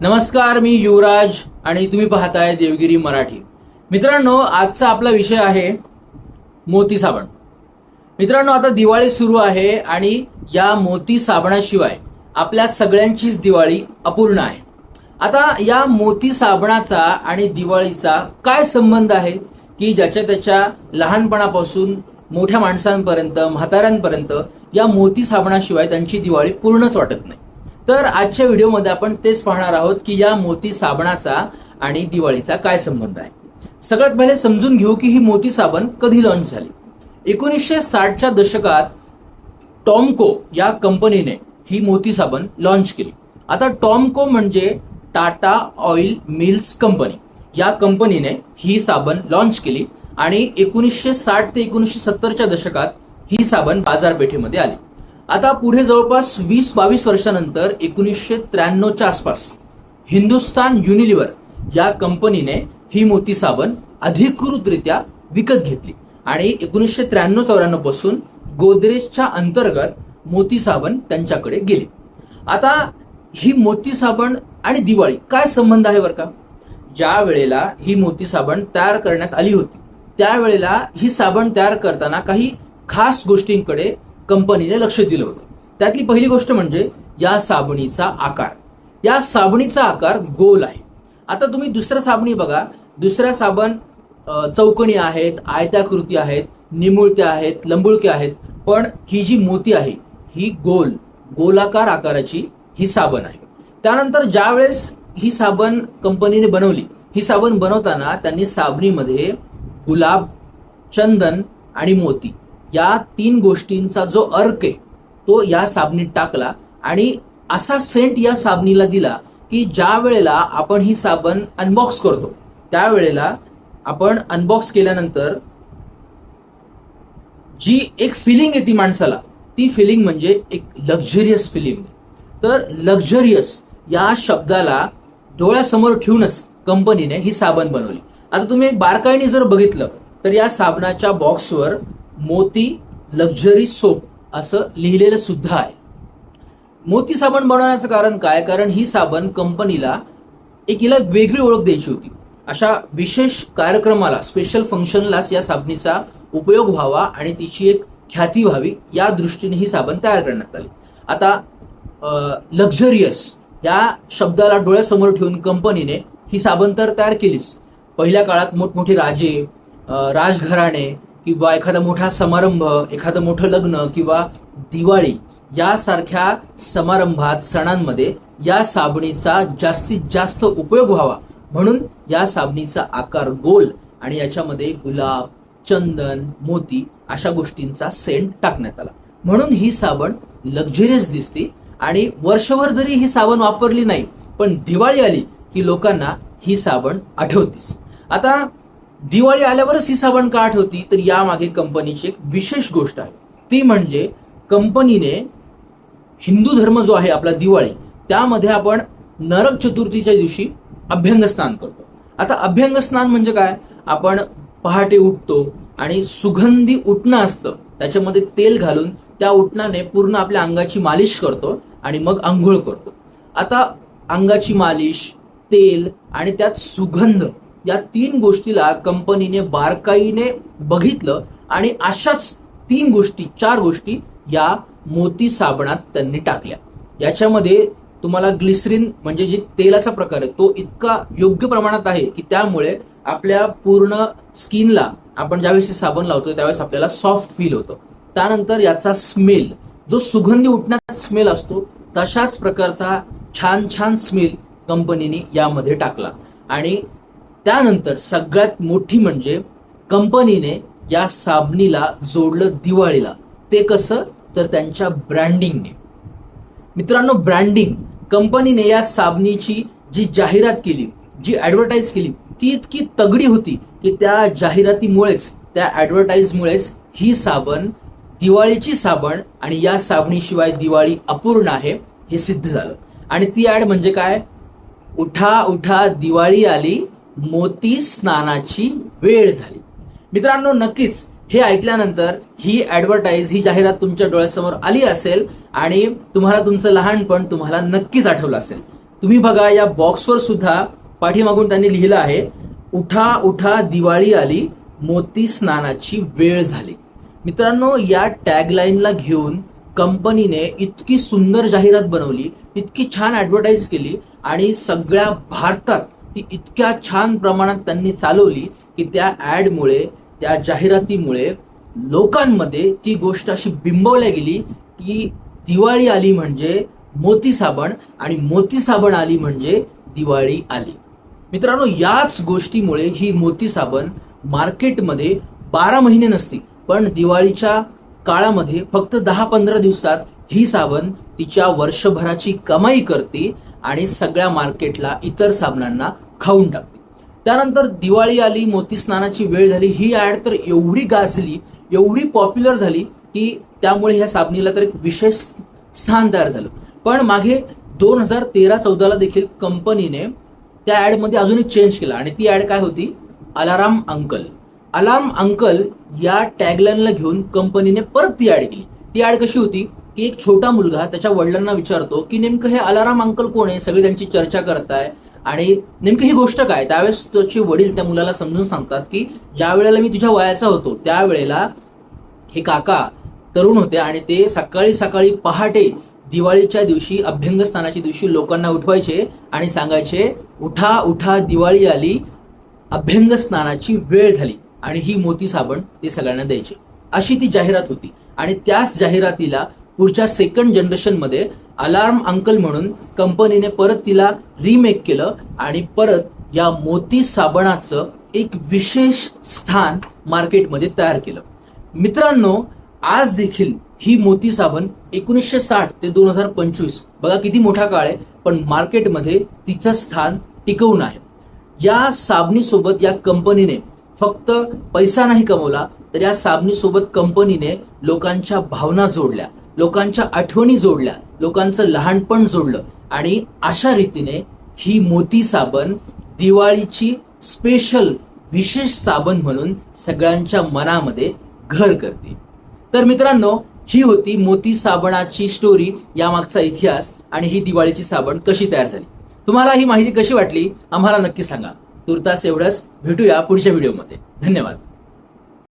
नमस्कार मी युवराज आणि तुम्ही पाहताय देवगिरी मराठी. मित्रांनो आजचा आपला विषय आहे मोती साबण. मित्रांनो आता दिवाळी सुरू आहे आणि या मोती साबणाशिवाय आपल्या सगळ्यांचीच दिवाळी अपूर्ण आहे. आता या मोती साबणाचा आणि दिवाळीचा काय संबंध आहे? की ज्याच्या त्याच्या लहानपणापासून मोठ्या माणसांपर्यंत म्हाताऱ्यांपर्यंत या मोती साबणाशिवाय त्यांची दिवाळी पूर्णच वाटत नाही. तर आजच्या व्हिडिओमध्ये आपण तेच पाहणार आहोत की या मोती साबणाचा आणि दिवाळीचा काय संबंध आहे. सगळ्यात पहिले समजून घेऊ की ही मोती साबण कधी लॉन्च झाली. एकोणीसशे साठच्या दशकात टॉमको या कंपनीने ही मोती साबण लॉन्च केली. आता टॉमको म्हणजे टाटा ऑइल मिल्स कंपनी. या कंपनीने ही साबण लॉन्च केली आणि एकोणीसशे साठ ते एकोणीसशे सत्तरच्या दशकात ही साबण बाजारपेठेमध्ये आली. आता पुढे जवळपास वीस बावीस वर्षानंतर एकोणीसशे त्र्याण्णवच्या आसपास हिंदुस्तान युनिलिव्हर या कंपनीने ही मोती साबण अधिकृतरित्या विकत घेतली. आणि एकोणीसशे त्र्याण्णव चौऱ्याण्णवपासून गोदरेजच्या अंतर्गत मोती साबण त्यांच्याकडे गेली. आता ही मोती साबण आणि दिवाळी काय संबंध आहे बरं का? ज्या वेळेला ही मोती साबण तयार करण्यात आली होती त्यावेळेला ही साबण तयार करताना काही खास गोष्टींकडे कंपनीने लक्ष दिलं होतं. त्यातली पहिली गोष्ट म्हणजे या साबणीचा आकार. या साबणीचा आकार गोल आहे. आता तुम्ही दुसऱ्या साबणी बघा. दुसऱ्या साबण चौकणी आहेत आयताकृती आहेत निमुळत्या आहेत लंबुळक्या आहेत. पण ही जी मोती आहे ही गोल गोलाकार आकाराची ही साबण आहे. त्यानंतर ज्या वेळेस ही साबण कंपनीने बनवली ही साबण बनवताना त्यांनी साबणीमध्ये गुलाब चंदन आणि मोती या तीन गोष्टींचा जो अर्क आहे तो या साबणीत टाकला आणि असा सेंट या साबणीला दिला की ज्या वेळेला आपण ही साबण अनबॉक्स करतो त्यावेळेला आपण अनबॉक्स केल्यानंतर जी एक फिलिंग येते माणसाला ती फिलिंग म्हणजे एक लक्झरियस फिलिंग तर लक्झरियस या शब्दाला डोळ्यासमोर ठेवूनच कंपनीने ही साबण बनवली. आता तुम्ही बारकाईने जर बघितलं तर या साबणाच्या बॉक्सवर मोती लक्झरी सोप असं लिहिलेलं सुद्धा आहे. मोती साबण बनवण्याचं कारण काय? कारण ही साबण कंपनीला एक हिला वेगळी ओळख द्यायची होती. अशा विशेष कार्यक्रमाला स्पेशल फंक्शनलाच या साबणीचा उपयोग व्हावा आणि तिची एक ख्याती व्हावी या दृष्टीने ही साबण तयार करण्यात आली. आता लक्झरियस या शब्दाला डोळ्यासमोर ठेवून कंपनीने ही साबण तर तयार केलीच. पहिल्या काळात मोठमोठे राजे राजघराणे किंवा एखादा मोठा समारंभ एखादं मोठं लग्न किंवा दिवाळी यासारख्या समारंभात सणांमध्ये या साबणीचा जास्तीत जास्त उपयोग व्हावा. म्हणून या साबणीचा आकार गोल आणि याच्यामध्ये गुलाब चंदन मोती अशा गोष्टींचा सेंट टाकण्यात आला. म्हणून ही साबण लक्झरियस दिसते आणि वर्षभर जरी ही साबण वापरली नाही पण दिवाळी आली की लोकांना ही साबण आठवतीस. आता दिवाळी आल्यावरच ही साबण का आठवती तर यामागे कंपनीची एक विशेष गोष्ट आहे. ती म्हणजे कंपनीने हिंदू धर्म जो आहे आपला दिवाळी त्यामध्ये आपण नरक चतुर्थीच्या दिवशी अभ्यंग स्नान करतो. आता अभ्यंग स्नान म्हणजे काय? आपण पहाटे उठतो आणि सुगंधी उठणं असतं. त्याच्यामध्ये तेल घालून त्या उठणाने पूर्ण आपल्या अंगाची मालिश करतो आणि मग आंघोळ करतो. आता अंगाची मालिश तेल आणि त्यात सुगंध. या तीन गोष्टीला कंपनीने बारकाईने बघितलं आणि अशाच तीन गोष्टी चार गोष्टी या मोती साबणात त्यांनी टाकल्या. याच्यामध्ये तुम्हाला ग्लिसरीन म्हणजे जे तेलाचा प्रकार आहे तो इतका योग्य प्रमाणात आहे की त्यामुळे आपल्या पूर्ण स्किनला आपण ज्यावेळेस साबण लावतो त्यावेळेस आपल्याला सॉफ्ट फील होतं. त्यानंतर याचा स्मेल जो सुगंधी उठण्याचा स्मेल असतो तशाच प्रकारचा छान छान स्मेल कंपनीने यामध्ये टाकला. आणि त्यानंतर सगळ्यात मोठी म्हणजे कंपनीने या साबणीला जोडलं दिवाळीला. ते कसं? तर त्यांच्या ब्रँडिंगने. मित्रांनो ब्रँडिंग. कंपनीने या साबणीची जी जाहिरात केली जी ॲडव्हर्टाईज केली ती इतकी तगडी होती की त्या जाहिरातीमुळेच त्या ॲडव्हर्टाईजमुळेच ही साबण दिवाळीची साबण आणि या साबणीशिवाय दिवाळी अपूर्ण आहे हे सिद्ध झालं. आणि ती ऍड म्हणजे काय? उठा उठा दिवाळी आली मोती स्नानाची वेळ झाली. मित्रांनो नक्कीच हे ऐकल्यानंतर ही ऍडव्हर्टाईज ही जाहिरात तुमच्या डोळ्यासमोर आली असेल आणि तुम्हाला तुमचं लहानपण तुम्हाला नक्कीच आठवलं असेल. तुम्ही बघा या बॉक्सवर सुद्धा पाठीमागून त्यांनी लिहिलं आहे उठा उठा दिवाळी आली मोती स्नानाची वेळ झाली. मित्रांनो या टॅगलाईनला घेऊन कंपनीने इतकी सुंदर जाहिरात बनवली इतकी छान ऍडव्हर्टाईज केली आणि सगळ्या भारतात ती इतक्या छान प्रमाणात त्यांनी चालवली की त्या ऍडमुळे त्या जाहिरातीमुळे लोकांमध्ये ती गोष्ट अशी बिंबवल्या गेली की दिवाळी आली म्हणजे मोती साबण आणि मोती साबण आली म्हणजे दिवाळी आली. मित्रांनो याच गोष्टीमुळे ही मोती साबण मार्केटमध्ये बारा महिने नसती पण दिवाळीच्या काळामध्ये फक्त दहा पंधरा दिवसात ही साबण तिच्या वर्षभराची कमाई करते आणि सगळ्या मार्केटला इतर साबणांना खाऊन टाकते त्यानंतर दिवाळी आली मोती स्नानाची वेळ झाली ही ऍड तर एवढी गाजली एवढी पॉप्युलर झाली की त्यामुळे ह्या साबणीला तर एक विशेष स्थान तयार झालं. पण मागे दोन हजार तेरा चौदाला देखील कंपनीने त्या ऍडमध्ये अजून एक चेंज केला आणि ती ऍड काय होती? अलाराम अंकल अलाम अंकल या टॅगलाईनला घेऊन कंपनीने परत ती ऍड केली. ती ऍड कशी होती? की एक छोटा मुलगा त्याच्या वडिलांना विचारतो की नेमकं हे अलाराम अंकल कोण आहे? सगळी त्यांची चर्चा करताय. आणि नेमकी ही गोष्ट काय? त्यावेळेस त्याचे वडील त्या मुलाला समजून सांगतात की ज्या वेळेला मी तुझ्या वयाचा होतो त्यावेळेला हे काका तरुण होते आणि ते सकाळी सकाळी पहाटे दिवाळीच्या दिवशी अभ्यंगस्थानाच्या दिवशी लोकांना उठवायचे आणि सांगायचे उठा उठा दिवाळी आली. अभ्यंग स्नानाची वेळ झाली आणि ही मोती साबण ते सगळ्यांना द्यायचे. अशी ती जाहिरात होती आणि त्याच जाहिरातीला पुढच्या सेकंड जनरेशनमध्ये अलार्म अंकल म्हणून कंपनीने परत तिला रिमेक केलं आणि परत या मोती साबणाचं एक विशेष स्थान मार्केटमध्ये तयार केलं. मित्रांनो आज देखील ही मोती साबण एकोणीसशे साठ ते दोन हजार पंचवीस बघा किती मोठा काळ आहे पण मार्केटमध्ये तिचं स्थान टिकवून आहे. या साबणीसोबत या कंपनीने फक्त पैसा नाही कमवला तर या साबणीसोबत कंपनीने लोकांच्या भावना जोडल्या. लोकांच्या आठवणी जोडल्या लोकांचं लहानपण जोडलं आणि अशा रीतीने ही मोती साबण दिवाळीची स्पेशल विशेष साबण म्हणून सगळ्यांच्या मनामध्ये घर करते. तर मित्रांनो ही होती मोती साबणाची स्टोरी यामागचा इतिहास आणि ही दिवाळीची साबण कशी तयार झाली. तुम्हाला ही माहिती कशी वाटली आम्हाला नक्की सांगा. तुर्तास एवढंच भेटूया पुढच्या व्हिडिओमध्ये धन्यवाद.